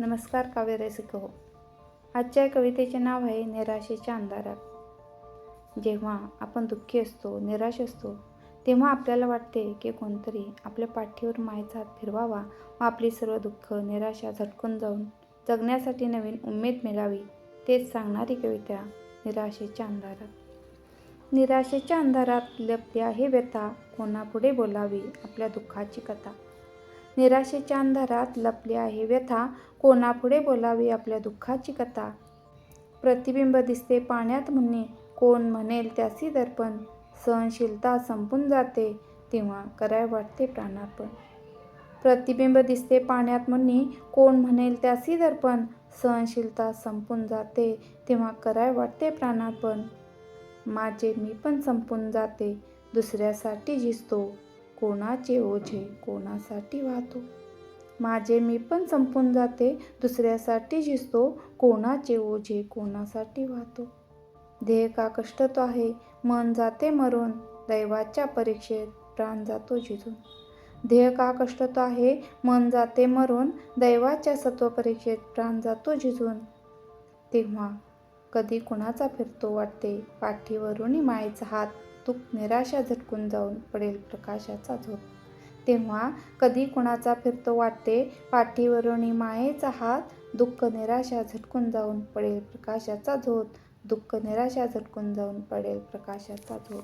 नमस्कार काव्य रसिक हो. आजच्या कवितेचे नाव आहे निराशेच्या अंधारात. जेव्हा आपण दुःखी असतो निराश असतो तेव्हा आपल्याला वाटते की कोणतरी आपल्या पाठीवर मायचा हात फिरवावा व आपली सर्व दुःख निराशा झटकून जाऊन जगण्यासाठी नवीन उमेद मिळावी तेच सांगणारी कविता निराशेच्या अंधारात. निराशेच्या अंधारात लपली आहे व्यथा कोणापुढे बोलावी? आपल्या दुःखाची कथा. निराशेच्या अंधारात लपली आहे. व्यथा कोणापुढे बोलावी आपल्या दुःखाची कथा? प्रतिबिंब दिसते पाण्यात म्हणणे कोण म्हणेल त्यासी दर्पण? सहनशीलता संपून जाते. तेव्हा कराय वाटते प्राणार्पण. प्रतिबिंब दिसते पाण्यात म्हणणे कोण म्हणेल त्यासी दर्पण? सहनशीलता संपून जाते. तेव्हा कराय वाटते प्राणार्पण. माझे मी पण संपून जाते. दुसऱ्यासाठी झिजतो. कोणाचे ओझे कोणासाठी वाहतो? माझे मी पण संपून जाते दुसऱ्यासाठी झिजतो कोणाचे ओझे कोणासाठी वाहतो? ध्येय का कष्ट तो आहे? मन जाते मरून दैवाच्या परीक्षेत प्राण जातो झिजून ध्येय का कष्ट तो आहे? मन जाते मरून दैवाच्या सत्व परीक्षेत प्राण जातो झिजून तेव्हा कधी कुणाचा फिरतो वाटते पाठीवरून मायेचा हात दुःख निराशा झटकून जाऊन पडेल प्रकाशाचा झोप. तेव्हा कधी कुणाचा फिरतो वाटते पाठीवरून मायेचा हात दुःख निराशा झटकून जाऊन पडेल प्रकाशाचा झोत. दुःख निराशा झटकून जाऊन पडेल प्रकाशाचा झोत.